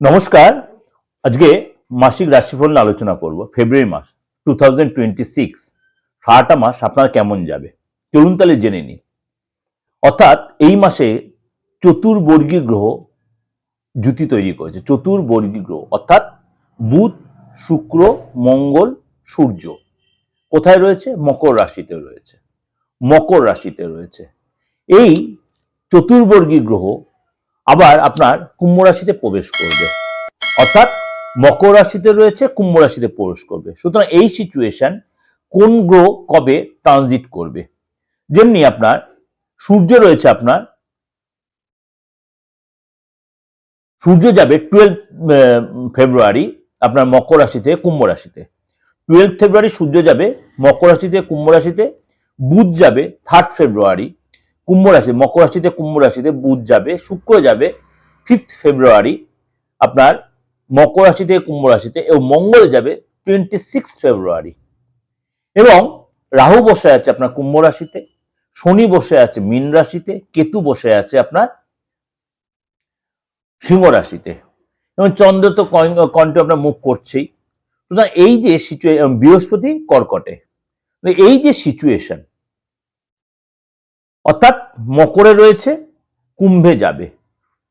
নমস্কার। আজকে মাসিক রাশিফল নিয়ে আলোচনা করব, ফেব্রুয়ারি মাস টু থাউজেন্ড সিক্স মাস আপনার কেমন যাবে? চলুন তাহলে জেনে নিই। অর্থাৎ এই মাসে চতুর্বর্গী গ্রহ জুতি তৈরি করেছে। চতুর্বর্গী গ্রহ, অর্থাৎ বুধ, শুক্র, মঙ্গল, সূর্য। কোথায় রয়েছে? মকর রাশিতে রয়েছে। মকর রাশিতে রয়েছে। এই চতুর্বর্গী গ্রহ আবার আপনার কুম্ভ রাশিতে প্রবেশ করবে। অর্থাৎ মকর রাশিতে রয়েছে, কুম্ভ রাশিতে প্রবেশ করবে। সুতরাং এই সিচুয়েশন কোন গ্রহ কবে ট্রানজিট করবে? যেমনি আপনার সূর্য রয়েছে আপনার, সূর্য যাবে টুয়েলভ ফেব্রুয়ারি আপনার মকর রাশিতে, কুম্ভ রাশিতে। টুয়েলভ ফেব্রুয়ারি সূর্য যাবে মকর রাশিতে, কুম্ভ রাশিতে, বুধ যাবে থার্ড ফেব্রুয়ারি কুম্ভ রাশি, মকর রাশিতে কুম্ভ রাশিতে বুধ যাবে, শুক্র যাবে ফিফথ ফেব্রুয়ারি আপনার মকর রাশি থেকে কুম্ভ রাশিতে এবং মঙ্গল যাবে টোয়েন্টি সিক্স ফেব্রুয়ারি এবং রাহু বসে আছে আপনার কুম্ভ রাশিতে, শনি বসে আছে মীন রাশিতে, কেতু বসে আছে আপনার সিংহ রাশিতে। এবং চন্দ্র তো কণ্ঠ আপনার মুখ করছেই। সুতরাং এই যে সিচুয়েশন বৃহস্পতি কর্কটে। এই যে সিচুয়েশন অর্থাৎ মকরে রয়েছে, কুম্ভে যাবে,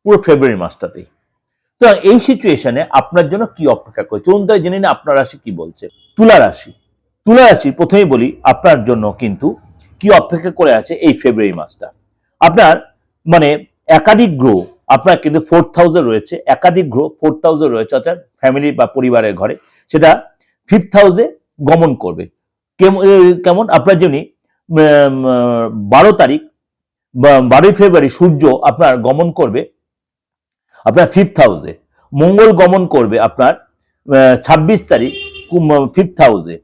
পুরো ফেব্রুয়ারি মাসটাতেই। তো এই সিচুয়েশনে আপনার জন্য কি অপেক্ষা করে? চলুন তাই জেনে আপনার রাশি কি বলছে। তুলা রাশি। তুলা রাশি, প্রথমেই বলি, আপনার জন্য কিন্তু কি অপেক্ষা করে আছে এই ফেব্রুয়ারি মাসটা। আপনার মানে একাধিক গ্রহ, আপনার কিন্তু ফোর্থ হাউসে রয়েছে, একাধিক গ্রহ ফোর্থ হাউসে রয়েছে, অর্থাৎ ফ্যামিলি বা পরিবারের ঘরে। সেটা ফিফথ হাউসে গমন করবে। কেম- কেমন? আপনার জন্য বারো তারিখ বারোই ফেব্রুয়ারি সূর্য আপনার গমন করবে, আপনার ফিফথ হাউসে মঙ্গল গমন করবে আপনার ছাব্বিশ তারিখ ফিফথ হাউসে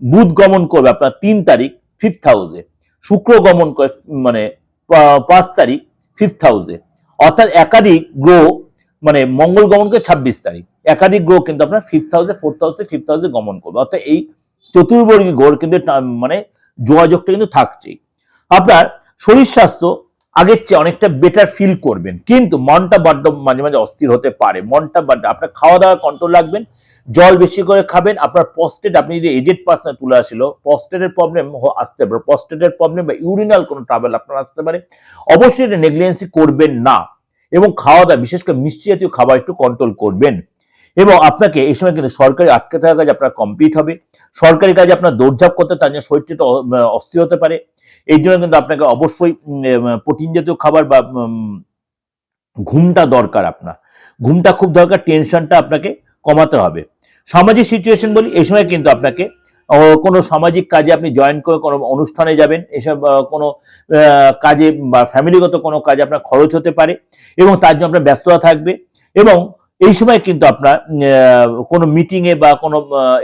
বুধ গমন করবে আপনার তিন তারিখ ফিফথ হাউসে শুক্র গমন করে মানে পাঁচ তারিখ ফিফথ হাউসে অর্থাৎ একাধিক গ্রহ মানে মঙ্গল গমন করে ছাব্বিশ তারিখ। একাধিক গ্রহ কিন্তু আপনার ফিফথ হাউসে ফোর্থ হাউসে ফিফথ হাউসে গমন করবে। অর্থাৎ এই চতুর্বর্গী গ্রহ কিন্তু মানে যোগাযোগটা কিন্তু থাকছেই। আপনার শরীর স্বাস্থ্য আগের চেয়ে অনেকটা বেটার ফিল করবেন। কিন্তু মনটা বড্ড মাঝে মাঝে অস্থির হতে পারে। মনটা বড্ড, আপনার খাওয়া দাওয়া কন্ট্রোল রাখবেন জল বেশি করে খাবেন, আপনার পস্টেট আপনি যদি এজেড পার্সন তুলে আসছিল পস্টেটের প্রবলেম আসতে পারে। পস্টেটের প্রবলেম বা ইউরিনাল কোনো ট্রাভেল আপনার আসতে পারে। অবশ্যই এটা নেগলিজেন্সি করবেন না। এবং খাওয়া দাওয়া বিশেষ করে মিষ্টি জাতীয় খাবার একটু কন্ট্রোল করবেন। এবং আপনাকে এই সময় কিন্তু সরকারি আটকে থাকা কাজ আপনার কমপ্লিট হবে। সরকারি কাজে আপনার দৌড়ঝাঁপ করতে তার জন্য শরীরটা অস্থির হতে পারে। এই জন্য কিন্তু আপনাকে অবশ্যই প্রোটিন জাতীয় খাবার বা ঘুমটা দরকার আপনার। ঘুমটা খুব দরকার, টেনশনটা আপনাকে কমাতে হবে। সামাজিক সিচুয়েশন বলি, এই সময় কিন্তু আপনাকে কোনো সামাজিক কাজে আপনি জয়েন করে কোনো অনুষ্ঠানে যাবেন এসব কোনো কাজে বা ফ্যামিলিগত কোনো কাজে আপনার খরচ হতে পারে এবং তার জন্য আপনার ব্যস্ততা থাকবে এবং এই সময় কিন্তু আপনার কোনো মিটিংয়ে বা কোনো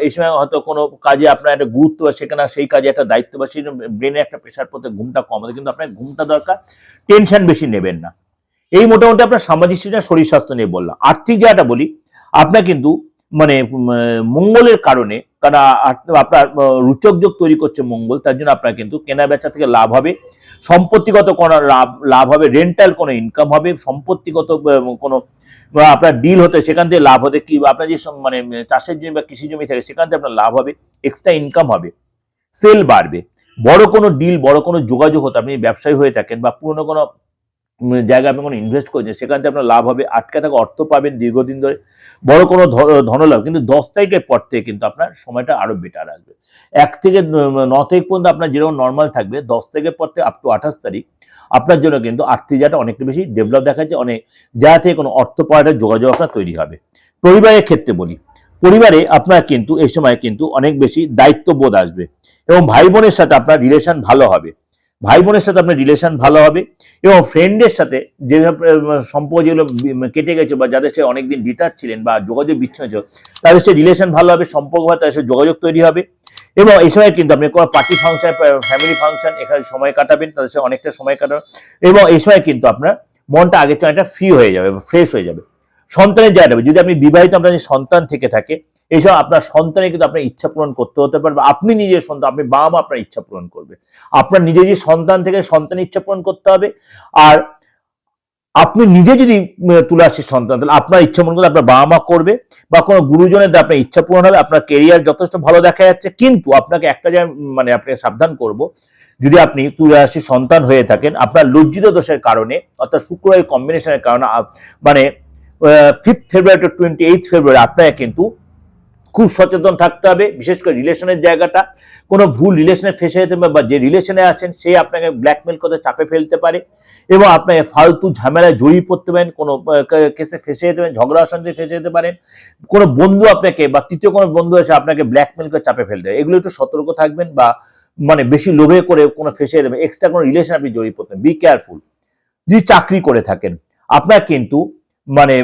এই সময় হয়তো কোনো কাজে আপনার একটা গুরুত্ব বা সেখানে সেই কাজে একটা দায়িত্ব বা সেই ব্রেনে একটা প্রেশার পড়তে ঘুমটা কম হবে। কিন্তু আপনার ঘুমটা দরকার টেনশন বেশি নেবেন না। এই মোটামুটি আপনার সামাজিক সিচুয়েশন শরীর স্বাস্থ্য নিয়ে বললাম। আর্থিক জায়গাটা বলি, আপনার কিন্তু মানে মঙ্গলের কারণে, কারণ আপনার রুচক যোগ তৈরি করছে মঙ্গল, তার জন্য আপনার কিন্তু কেনা বেচা থেকে লাভ হবে। সম্পত্তিগত কোনো লাভ লাভ হবে রেন্টাল কোনো ইনকাম হবে, সম্পত্তিগত কোনো বা আপনার ডিল হতে, সেখান থেকে লাভ হতে, কি আপনার যে মানে চাষের জমি বা কৃষি জমি থাকে, সেখান থেকে আপনার লাভ হবে এক্সট্রা ইনকাম হবে। সেল বাড়বে। বড় কোনো ডিল বড় কোনো যোগাযোগ হতে, আপনি ব্যবসায়ী হয়ে থাকেন বা পুরনো কোনো জায়গায় আপনি কোনো ইনভেস্ট করছেন, সেখান থেকে আপনার লাভ হবে, আটকে থাকা অর্থ পাবেন দীর্ঘদিন ধরে। বড় কোনো ধনলাভ, কিন্তু দশ তারিখের পর থেকে কিন্তু আপনার সময়টা আরও বেটার আসবে। এক থেকে ন তারিখ পর্যন্ত আপনার যেরকম নর্মাল থাকবে, দশ তারিখের পর থেকে আপ টু আঠাশ তারিখ, আপনার জন্য কিন্তু আর্থিক জায়গাটা অনেকটা বেশি ডেভেলপ দেখাচ্ছে, অনেক জায়গা থেকে কোনো অর্থ পাওয়াটা যোগাযোগ আপনার তৈরি হবে। পরিবারের ক্ষেত্রে বলি, পরিবারে আপনার কিন্তু এই সময় কিন্তু অনেক বেশি দায়িত্ববোধ আসবে এবং ভাই বোনের সাথে আপনার রিলেশন ভালো হবে। ভাই বোনের সাথে আপনার রিলেশন ভালো হবে এবং ফ্রেন্ডের সাথে যেসব সম্পর্ক যেগুলো কেটে গেছে বা যাদের সাথে অনেকদিন ডিটাচ ছিলেন বা যোগাযোগ বিচ্ছিন্ন ছিল, তাদের সাথে রিলেশন ভালো হবে, সম্পর্ক ভালো তাদের সাথে যোগাযোগ তৈরি হবে এবং এই সময় কিন্তু আপনি কোনো পার্টি ফাংশন ফ্যামিলি ফাংশন এখানে সময় কাটাবেন, তাদের সাথে অনেকটা সময় কাটাবেন এবং এই সময় কিন্তু আপনার মনটা আগের থেকে অনেকটা ফ্রি হয়ে যাবে ফ্রেশ হয়ে যাবে। সন্তানের জায়গাটা, যদি আপনি বিবাহিত, আপনার সন্তান থেকে থাকে এইসব আপনার সন্তানের কিন্তু আপনার ইচ্ছা পূরণ করতে হতে পারবে আপনি নিজের সন্তান, আপনি বাবা মা আপনার ইচ্ছা পূরণ করবে। আপনার নিজের যে সন্তান থেকে সন্তান ইচ্ছা পূরণ করতে হবে, আর আপনি নিজে যদি তুলা সন্তান, তাহলে আপনার ইচ্ছা মনে করলে আপনার বাবা মা করবে, বা কোনো গুরুজনের আপনার ইচ্ছা পূরণ হবে, আপনার কেরিয়ার যথেষ্ট ভালো দেখা যাচ্ছে, কিন্তু আপনাকে একটা জায়গায় মানে আপনাকে সাবধান করব, যদি আপনি তুলা রাশির সন্তান হয়ে থাকেন, আপনার লজ্জিত দোষের কারণে, অর্থাৎ শুক্রের কম্বিনেশনের কারণে মানে fifth February to twenty eight February আপনাকে কিন্তু খুব সচেতন থাকতে হবে, বিশেষ করে রিলেশনের জায়গাটা। কোনো ভুল রিলেশনে ফেসে যেতে বা যে রিলেশনে আছেন, সে আপনাকে ব্ল্যাকমেল করে চাপে ফেলতে পারে এবং আপনাকে ফালতু ঝামেলায় জড়িয়ে পড়তে পারেন, কোনো কেসে ফেসে যেতে পারেন, ঝগড়া অশান্তি ফেসে যেতে পারেন। কোনো বন্ধু আপনাকে বা তৃতীয় কোনো বন্ধু এসে আপনাকে ব্ল্যাকমেল করে চাপে ফেলতে পারে। এগুলো একটু সতর্ক থাকবেন বা মানে বেশি লোভে করে কোনো ফেসে যেতে এক্সট্রা কোনো রিলেশন আপনি জড়িয়ে পড়তেন বি কেয়ারফুল যদি চাকরি করে থাকেন, আপনার কিন্তু মানে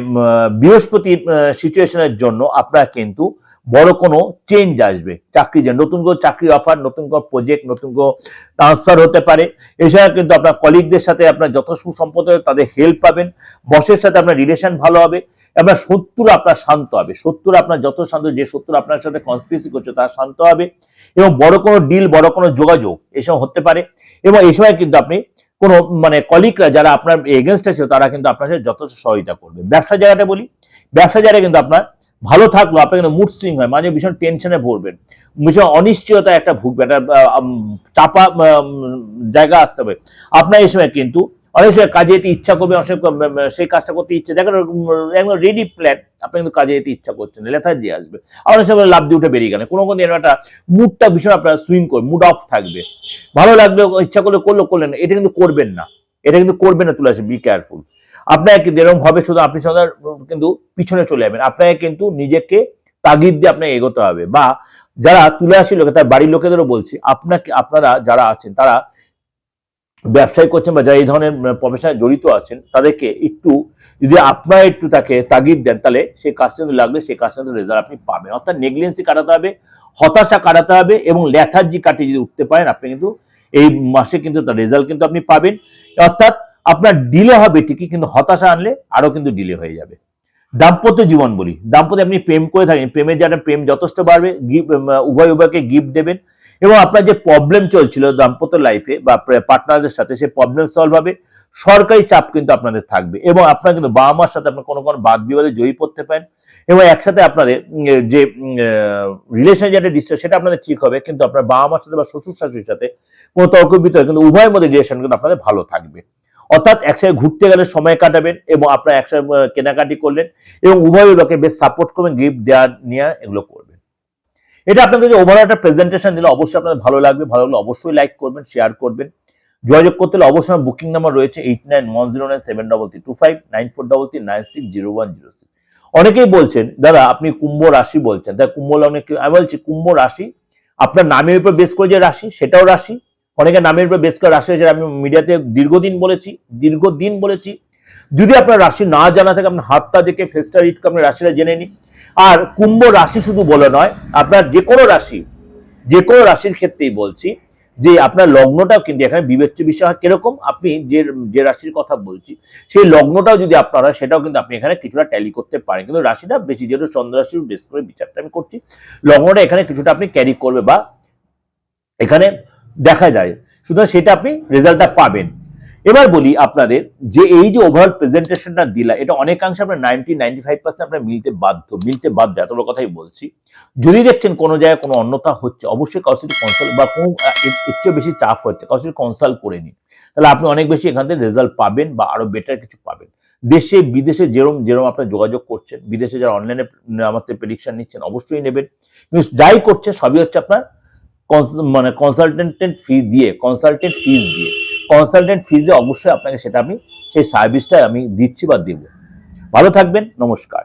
বৃহস্পতি সিচুয়েশনের জন্য আপনার কিন্তু বড় কোনো চেঞ্জ আসবে। চাকরি যে নতুন কোনো চাকরি অফার নতুন কোনো প্রজেক্ট নতুন কোনো ট্রান্সফার হতে পারে। এছাড়া কিন্তু আপনার কলিগদের সাথে আপনার যত সুসম্পদ তাদের হেল্প পাবেন। বসের সাথে আপনার রিলেশন ভালো হবে। আপনার শত্রুরা আপনার শান্ত হবে। শত্রুরা আপনার যত শান্ত, যে শত্রু আপনার সাথে কনস্পিরেসি করছে, তারা শান্ত হবে। এবং বড় কোনো ডিল বড় কোনো যোগাযোগ এসব হতে পারে। এবং এই সময় কিন্তু আপনি কোনো মানে কলিকরা যারা আপনার এগেনস্ট আছে তারা কিন্তু আপনার সাথে যথেষ্ট সহযোগিতা করবে। ব্যবসা জায়গাটা বলি। ব্যবসা জায়গায় কিন্তু আপনার ভালো থাকল, আপনার কিন্তু মুড সুইং হয়, মাঝে ভীষণ টেনশনে পড়বেন ভীষণ অনিশ্চয়তা একটা ভুগবে একটা চাপা জায়গা আসতে হবে। আপনার এই সময় কিন্তু অনেক সময় কাজে যেতে ইচ্ছা করবে, অনেক সেই কাজটা করতে ইচ্ছে দেখেন একদম রেডি প্ল্যান আপনি কিন্তু কাজে যেতে ইচ্ছা করছেন লেথার্জি আসবে। আর অনেক সময় লাভ দিয়ে উঠে বেরিয়ে গেলেন, কোনো কোনো একটা মুডটা ভীষণ আপনার সুইং করবে মুড অফ থাকবে। ভালো লাগবে, ইচ্ছা করলে করল, করলেন, এটা কিন্তু করবেন না, এটা কিন্তু করবেন না, তুলে আসে বি কেয়ারফুল আপনাকে কিন্তু এরকম ভাবে শুধু আপনি সদা কিন্তু পিছনে চলে যাবেন, আপনাকে কিন্তু নিজেকে তাগিদ দিয়ে আপনাকে এগোতে হবে, বা যারা তুলে আসি লোকে, তার বাড়ির লোকেদেরও বলছি, আপনাকে, আপনারা যারা আছেন, তারা ব্যবসায় করছেন বা যারা এই ধরনের প্রফেশনে জড়িত আছেন, তাদেরকে একটু, যদি আপনারা একটু তাকে তাগিদ দেন, তাহলে সেই কাজটা লাগলে সেই কাজটা রেজাল্ট আপনি পাবেন। অর্থাৎ নেগলিয়েন্সি কাটাতে হবে, হতাশা কাটাতে হবে এবং ল্যাথার্জি কাটিয়ে যদি উঠতে পারেন, আপনি কিন্তু এই মাসে কিন্তু তার রেজাল্ট কিন্তু আপনি পাবেন। অর্থাৎ আপনার ডিলে হবে ঠিকই, কিন্তু হতাশা আনলে আরও কিন্তু ডিলে হয়ে যাবে। দাম্পত্য জীবন বলি, দাম্পত্য আপনি প্রেম করে থাকেন, প্রেমের যারা প্রেম যথেষ্ট বাড়বে, গিফট, উভয় উভয়কে গিফট দেবেন এবং আপনার যে প্রবলেম চলছিল দাম্পত্য লাইফে বা পার্টনারদের সাথে সেই প্রবলেম সলভ হবে। সরকারি চাপ কিন্তু আপনাদের থাকবে এবং আপনার কিন্তু বাবা মার সাথে আপনার কোনো কোনো বাদ বিবাদে জয়ী পড়তে পারেন এবং একসাথে আপনাদের যে রিলেশন যেটা ডিস্টার্ব সেটা আপনাদের ঠিক হবে। কিন্তু আপনার বাবা মার সাথে বা শ্বশুর শাশুড়ির সাথে কোনো তর্ক বিতর্ক, কিন্তু উভয়ের মধ্যে রিলেশন কিন্তু আপনাদের ভালো থাকবে। অর্থাৎ একসাথে ঘুরতে গেলে সময় কাটাবেন এবং আপনারা একসাথে কেনাকাটি করলেন এবং উভয় লোকে বেশ সাপোর্ট করবেন গিফট দেওয়া, নেওয়া, এগুলো করবেন। এটা আপনাদের যে ওভারঅল একটা প্রেজেন্টেশন দিলে অবশ্যই আপনাদের ভালো লাগবে। ভালো লাগলে অবশ্যই লাইক করবেন শেয়ার করবেন। যোগাযোগ করতে হলে অবশ্যই আমার বুকিং নাম্বার রয়েছে eight nine one zero nine seven double three two five nine four double three nine six zero one zero six অনেকেই বলছেন, দাদা, আপনি কুম্ভ রাশি বলছেন। তাই কুম্ভ অনেক, আমি বলছি, কুম্ভ রাশি, আপনার নামের উপর বেশ করে যে রাশি, সেটাও রাশি। অনেকে নামের উপর বেশ করে রাশি আমি মিডিয়াতে দীর্ঘদিন বলেছি দীর্ঘদিন বলেছি। যদি আপনার রাশি না জানা থাকে, আপনার হাতটা দেখে ফেসটা রিড করে আপনি রাশিটা জেনে নিন। আর কুম্ভ রাশি শুধু বলে নয়, আপনার যে কোনো রাশি, যে কোনো রাশির ক্ষেত্রেই বলছি যে আপনার লগ্নটাও কিন্তু এখানে বিবেচ্য বিষয় হয় কীরকম, আপনি যে যে রাশির কথা বলছি, সেই লগ্নটাও যদি আপনার হয়, সেটাও কিন্তু আপনি এখানে কিছুটা ট্যালি করতে পারেন। কিন্তু রাশিটা বেশি যেহেতু চন্দ্র রাশির বেশ করে বিচারটা আমি করছি, লগ্নটা এখানে কিছুটা আপনি ক্যারি করবে বা এখানে দেখা যায়। সুতরাং সেটা আপনি রেজাল্টটা পাবেন। এবার বলি আপনাদের যে এই যে ওভারঅল প্রেজেন্টেশনটা দিলা, এটা অনেকাংশে আপনার নাইনটি নাইনটি ফাইভ পার্সেন্ট আপনার মিলতে বাধ্য মিলতে বাধ্য এত বড় কথাই বলছি। যদি দেখছেন কোনো জায়গায় কোনো অন্যতা হচ্ছে, অবশ্যই কাউর সাথে কনসাল্ট বা কোনো এর চেয়ে বেশি চাপ হচ্ছে কাউর সাথে কনসাল্ট করে নিন। তাহলে আপনি অনেক বেশি এখান থেকে রেজাল্ট পাবেন বা আরও বেটার কিছু পাবেন। দেশে, বিদেশে যেরকম যেরকম আপনার যোগাযোগ করছেন, বিদেশে যারা অনলাইনে আমাদের প্রেডিকশন নিচ্ছেন, অবশ্যই নেবেন। কিন্তু যাই করছে, সবই হচ্ছে আপনার মানে কনসালটেন্টেন্ট ফি দিয়ে কনসালটেন্ট ফিজ দিয়ে। কনসালটেন্ট ফিজে অবশ্যই আপনাকে সেটা আমি, সেই সার্ভিসটা আমি দিচ্ছি বা দেবো। ভালো থাকবেন, নমস্কার।